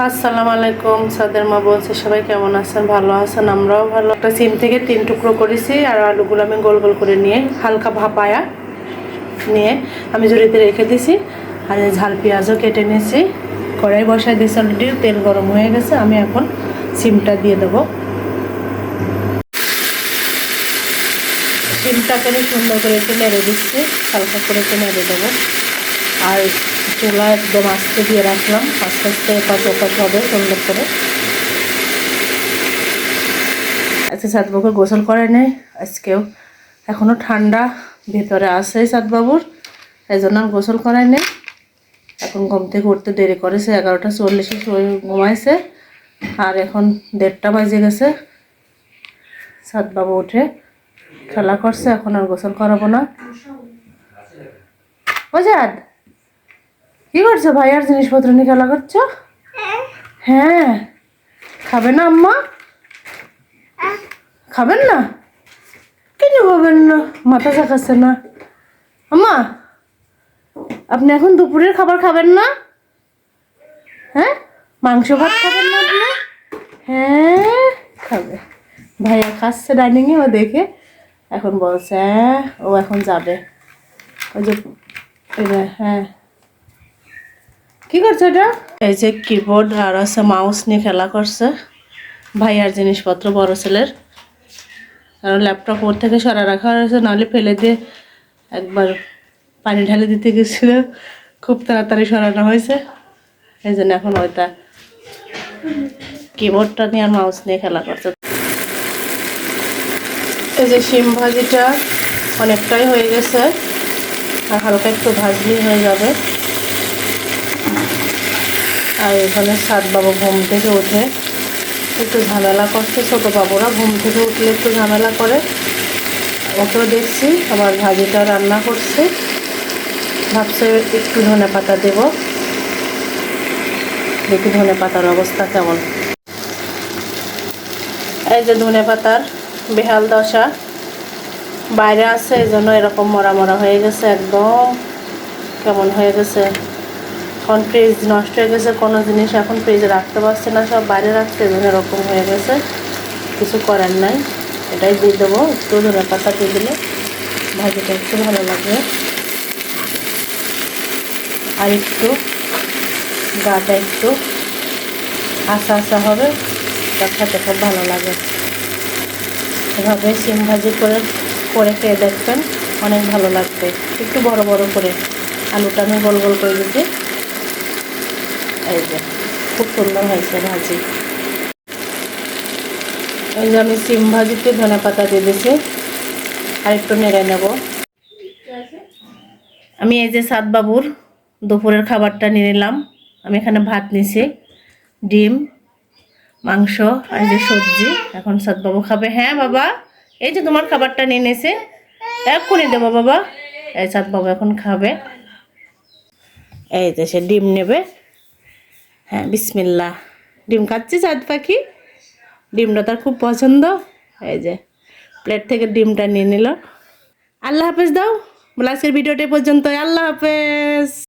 আসসালামু আলাইকুম, সাদের মা বলছে, সবাই কেমন আছেন? ভালো আছেন, আমরাও ভালো। একটা সিম থেকে তিন টুকরো করেছি আর আলুগুলো আমি গোল গোল করে নিয়ে, হালকা ভাপায়া নিয়ে আমি জড়িতে রেখে দিছি। আর ঝাল পেঁয়াজও কেটে নিয়েছি। কড়াই বসাই দিয়েছি অলরেডি তেল গরম হয়ে গেছে, আমি এখন সিমটা দিয়ে দেবো। সিমটাকে সুন্দর করে একটু নেড়ে দিচ্ছি, হালকা করে একটু নেড়ে দেবো। আর চুলা একদম আস্তে দিয়ে রাখলাম। আস্তে আস্তে এপাশ ওপাশ হবে সুন্দর করে। আজকে সাতবাবুকে গোসল করে নেই আজকেও এখনও ঠান্ডা ভেতরে আসে সাতবাবুর। এই জন্য আর গোসল করায় নেই এখন ঘুম থেকে উঠতে দেরি করেছে, এগারোটা চল্লিশে ঘুমাইছে। আর এখন দেড়টা বাজে গেছে। সাতবাবু উঠে খেলা করছে, এখন আর গোসল করাবো না। ওজাদ! কি করছ ভাইয়ার জিনিসপত্র নিয়ে খেলা করছ? হ্যাঁ। খাবে না আম্মা? খাবেন না? কেন খাবেন না? মাথা চাকাচ্ছে না। আম্মা আপনি এখন দুপুরের খাবার খাবেন না? হ্যাঁ? মাংস ভাত খাবেন না আপনি? হ্যাঁ খাবে। ভাইয়া খাচ্ছে ডাইনিংয়ে ও দেখে এখন বলছে হ্যাঁ ও এখন যাবে। ওই যে, হ্যাঁ। কি করছে এটা? এই যে কিবোর্ড আর আছে মাউস নিয়ে খেলা করছে। ভাইয়ার জিনিসপত্র, বড় ছেলের। কারণ ল্যাপটপ ওর থেকে সরা রাখা হয়েছে, নাহলে ফেলে দিয়ে একবার পানি ঢালে দিতে গেছিল। খুব তাড়াতাড়ি সরানো হয়েছে। এই জন্য এখন ওইটা কিবোর্ডটা নিয়ে আর মাউস নিয়ে খেলা করছে। এই যে শিম ভাজিটা অনেকটাই হয়ে গেছে। আর হালকা একটু ভাজলেই হয়ে যাবে। আর এখানে সাত বাবু ঘুম থেকে উঠে একটু ঝামেলা করছে ছোটো বাবুরা, ঘুম থেকে উঠলে একটু ঝামেলা করে। ওকেও দেখছি, আবার ভাজিটা রান্না করছে। ভাবছে একটু ধনে পাতা দেব। দেখি ধনে পাতার অবস্থা কেমন। এই যে ধনে পাতার বেহাল দশা। বাইরে আছে এই জন্য এরকম মরা মরা হয়ে গেছে, একদম কেমন হয়ে গেছে। এখন ফ্রিজ নষ্ট হয়ে গেছে, কোনো জিনিস এখন ফ্রিজে রাখতে পারছে না, সব বাইরে রাখছে এই জন্য এরকম হয়ে গেছে। কিছু করার নাই, এটাই দিয়ে দেবো, একটু ধনে পাতা দিয়ে দিলে ভাজিটা একটু ভালো লাগবে। আর একটু গাটা একটু আশা আশা হবে, তা খেতে খুব ভালো লাগে। এভাবে সিম ভাজি করে করে খেয়ে দেখবেন, অনেক ভালো লাগবে। একটু বড় বড় করে, আলুটা আমি গোল গোল করে দিচ্ছি এই যে, খুব সুন্দর হয়েছে ভাজি এই যে আমি সিম ভাজিতে ধনে পাতা দিয়ে দিয়েছি আর একটু নেড়ে নেব। আমি এই যে সাত বাবুর দুপুরের খাবারটা নিয়ে নিলাম। আমি এখানে ভাত নিছি, ডিম, মাংস, আর যে সবজি। এখন সাদবাবু খাবে। হ্যাঁ বাবা, এই যে তোমার খাবারটা নিয়ে নিয়েছে এক্ষুনি দেবো বাবা। এই সাদবাবু এখন খাবে। এই যে সে ডিম নেবে। হ্যাঁ বিসমিল্লা ডিম খাচ্ছে চাঁদ পাখি? ডিমটা তার খুব পছন্দ। এই যে প্লেট থেকে ডিমটা নিয়ে নিল। আল্লাহ হাফেজ দাও। বলে আজকের ভিডিওটা পর্যন্ত আল্লাহ হাফেজ।